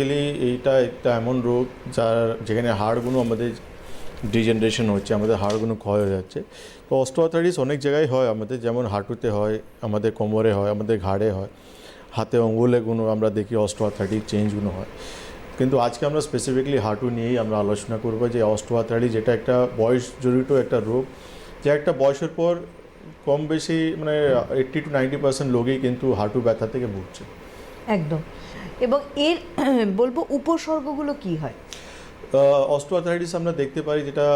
Actually এইটা একটা এমন রোগ যার যেখানে হাড়গুলো আমাদের ডিজেনারেশন হচ্ছে, আমাদের হাড়গুলো ক্ষয় হয়ে যাচ্ছে। তো অস্টোআথাইটিস অনেক জায়গায় হয় আমাদের, যেমন হাঁটুতে হয়, আমাদের কোমরে হয়, আমাদের ঘাড়ে হয়, হাতে অঙ্গুলেগুলো আমরা দেখি অস্টোআথাইটিস চেঞ্জগুলো হয়। কিন্তু আজকে আমরা স্পেসিফিকলি হাঁটু নিয়েই আমরা আলোচনা করব যে অস্টোআথাইটিস যেটা একটা বয়স জড়িত একটা রোগ, যে একটা বয়সের পর কম বেশি মানে এইট্টি টু নাইনটি পার্সেন্ট লোকই কিন্তু হাঁটু ব্যথা থেকে ভুগছে একদম এবং এর বলব উপসর্গগুলো কি হয় অস্টোআথাইটিস আমরা দেখতে পারি যেটা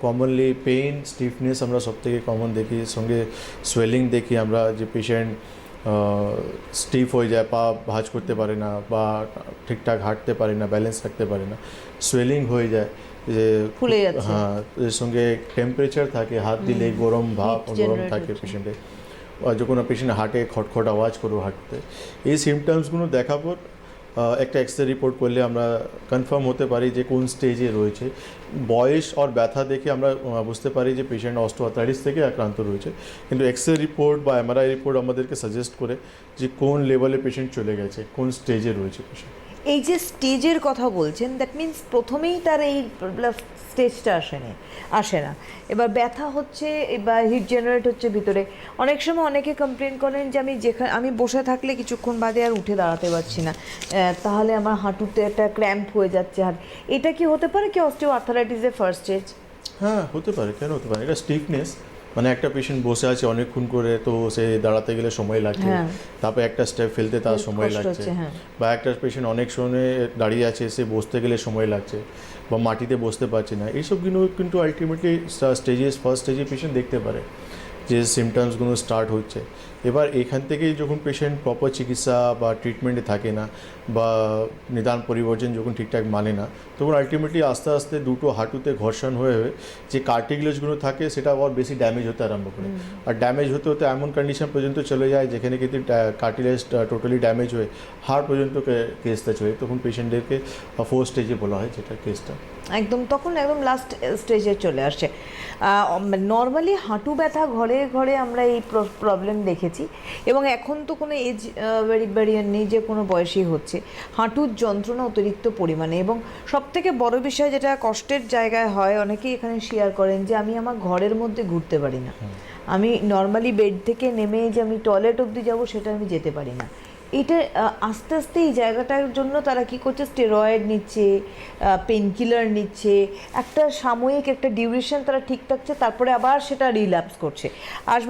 কমনলি পেইন স্টিফনেস আমরা সব থেকে কমন দেখি সঙ্গে সোয়েলিং দেখি আমরা যে পেশেন্ট স্টিফ হয়ে যায় পা ভাঁজ করতে পারে না বা ঠিকঠাক হাঁটতে পারে না ব্যালেন্স রাখতে পারে না সোয়েলিং হয়ে যায় যে ফুলে যাচ্ছে। হ্যাঁ এর সঙ্গে টেম্পারেচার থাকে হাত দিলে গরম ভাব গরম থাকে হচ্ছে। পেশেন্টের কোনো পেশেন্ট হাঁটে, খটখট আওয়াজ করব হাঁটতে, এই সিমটমসগুলো দেখার পর একটা এক্স রিপোর্ট করলে আমরা কনফার্ম হতে পারি যে কোন স্টেজে রয়েছে। বয়স আর ব্যথা দেখে আমরা বুঝতে পারি যে পেশেন্ট অস্টোআথাইটিস থেকে আক্রান্ত রয়েছে। কিন্তু এক্স রিপোর্ট বা এমআরআই রিপোর্ট আমাদেরকে সাজেস্ট করে যে কোন লেভেলে পেশেন্ট চলে গেছে, কোন স্টেজে রয়েছে পেশেন্ট এই যে স্টেজের কথা বলছেন দ্যাট মিন্স প্রথমেই তার এই স্টেজটা আসেনি, আসে না। এবার ব্যথা হচ্ছে বা হিট জেনারেট হচ্ছে ভিতরে। অনেক সময় অনেকে কমপ্লেন করেন যে আমি যেখানে আমি বসে থাকলে কিছুক্ষণ বাদে আর উঠে দাঁড়াতে পারছি না। তাহলে আমার হাঁটুতে একটা ক্র্যাম্প হয়ে যাচ্ছে। আর এটা কি হতে পারে কি অস্টিও আর্থারাইটিসের ফার্স্ট স্টেজ হ্যাঁ হতে পারে। কেন হতে পারে? এটা স্টিফনেস মানে একটা পেশেন্ট বসে আছে অনেকক্ষণ করে তো সে দাঁড়াতে গেলে সময় লাগছে হ্যাঁ। তারপর একটা স্টেপ ফেলতে তার সময় লাগছে হ্যাঁ। বা একটা পেশেন্ট অনেক সময় দাঁড়িয়ে আছে সে বসতে গেলে সময় লাগছে বা মাটিতে বসতে পারছে না এইসবগুলো কিন্তু আলটিমেটলি স্টেজে ফার্স্ট স্টেজে পেশেন্ট দেখতে পারে যে সিমটমসগুলো স্টার্ট হচ্ছে। এবার এখান থেকেই যখন পেশেন্ট প্রপার চিকিৎসা বা ট্রিটমেন্টে থাকে না বা নিদান পরিবর্তন যখন ঠিকঠাক মানে না তখন আলটিমেটলি আস্তে আস্তে দুটো হাঁটুতে ঘর্ষণ হয়ে হয়ে যে কার্টিগুলেজগুলো থাকে সেটা আবার বেশি ড্যামেজ হতে আরম্ভ করে। আর ড্যামেজ হতে হতে এমন কন্ডিশন পর্যন্ত চলে যায় যেখানে কিন্তু কার্টিলেজ টোটালি ড্যামেজ হয়ে হাড় পর্যন্ত কেসটা চলে তখন পেশেন্টদেরকে ফোর স্টেজে বলা হয় যেটা কেসটা একদম তখন একদম লাস্ট স্টেজে চলে আসছে নর্মালি হাঁটু ব্যথা ঘরে ঘরে ঘরে আমরা এই প্রবলেম দেখেছি। এবং এখন তো কোনো এজ ব্যারিয়ার নেই যে কোনো বয়সেই হচ্ছে। হাঁটুর যন্ত্রণা অতিরিক্ত পরিমাণে এবং সবথেকে বড় বিষয় যেটা কষ্টের জায়গায় হয় অনেকেই এখানে শেয়ার করেন যে আমি আমার ঘরের মধ্যে ঘুরতে পারি না। আমি নর্মালি বেড থেকে নেমে যে আমি টয়লেট অবধি যাব সেটা আমি যেতে পারি না। এটা আস্তে আস্তে এই জায়গাটার জন্য তারা কি করছে? স্টেরয়েড নিচ্ছে পেনকিলার নিচ্ছে, একটা সাময়িক একটা ডিউরেশন তারা ঠিক থাকছে, তারপরে আবার সেটা রিল্যাপস করছে। আসবে